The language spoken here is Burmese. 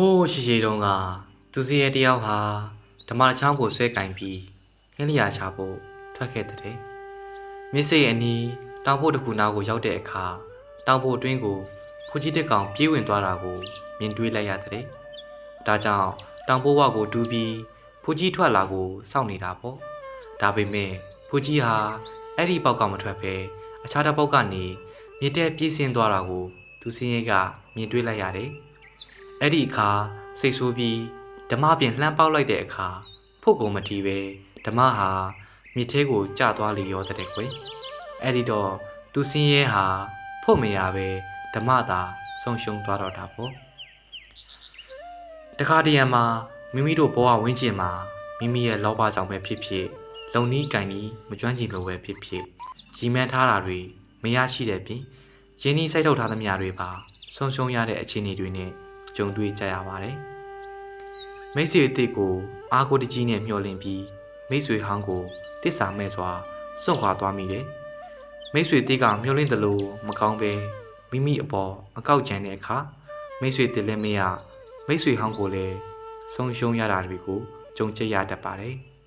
ဟိုးရှိရှိတုန်းကသူစီရဲ့တယောက်ဟာဓမ္မချောင်းကိုဆွဲကင်ပြီးခင်းလျာချဖို့ထွက်ခဲ့တဲ့မြစ်စိတ်အနီးတောင်ဖို့တစ်ခုနားကိုရောက်တဲ့အခါတောင်ဖို့အတွင်းကိုဖူကြီးတစ်ကောင်ပြေးဝင်သွားတာကိုမြင်တွေ့လိုက်ရတဲ့ဒါကြောင့်တောင်ဖို့ဝကိုတူးပြီးဖူကြီးထွက်လာကိုစောင့်နေတာပေါ့ဒါပေမဲ့ဖူကြီးဟာအဲ့ဒီပေါက်ကမထွက်ပဲအခြားတစ်ပေါက်ကနေမြစ်တဲ့ပြေးဆင်းသွားတာကိုသူစင်းရဲကမြင်တွေ့လိုက်ရတယ် အဲ့ဒီအခါစိတ်ဆိုးပြီးဓမ္မပြင်လှမ်းပေါက်လိုက်တဲ့အခါဖို့ကုန်မတီးပဲဓမ္မဟာမြစ်ထဲကိုကျသွားလေရောတဲ့ကွယ်အဲ့ဒီတော့သူစင်းရဲဟာဖို့မရပဲဓမ္မသာဆုံးရှုံးသွားတော့တာပေါ့တခါတရံမှာမိမိတို့ဘဝဝင်းကျင်မှာမိမိရဲ့လောဘကြောင့်ပဲဖြစ်ဖြစ်လုံနီးကင်နီးမကျွမ်းကျင်လို့ပဲဖြစ်ဖြစ်ရီမန်းထားတာတွေမရရှိတဲ့ပြင်ရင်းနှီးစိုက်ထုတ်ထားသမျှတွေပါဆုံးရှုံးရတဲ့အခြေအနေတွေနဲ့ ကြုံတွေ့ကြရပါတယ်။မိတ်ဆွေအစ်စ်ကိုအာကိုတကြီးနဲ့မျှော်လင့်ပြီးမိတ်ဆွေဟောင်းကိုတစ္ဆာမဲ့စွာစွန့်ခွာသွားမိတယ်။မိတ်ဆွေတစ်ကမျှော်လင့်တယ်လို့မကောင်းပဲမိမိအပေါ်အကောက်ကြံတဲ့အခါမိတ်ဆွေတစ်လည်းမရမိတ်ဆွေဟောင်းကိုလည်းဆုံးရှုံးရတာတွေကိုကြုံကြရတတ်ပါတယ်။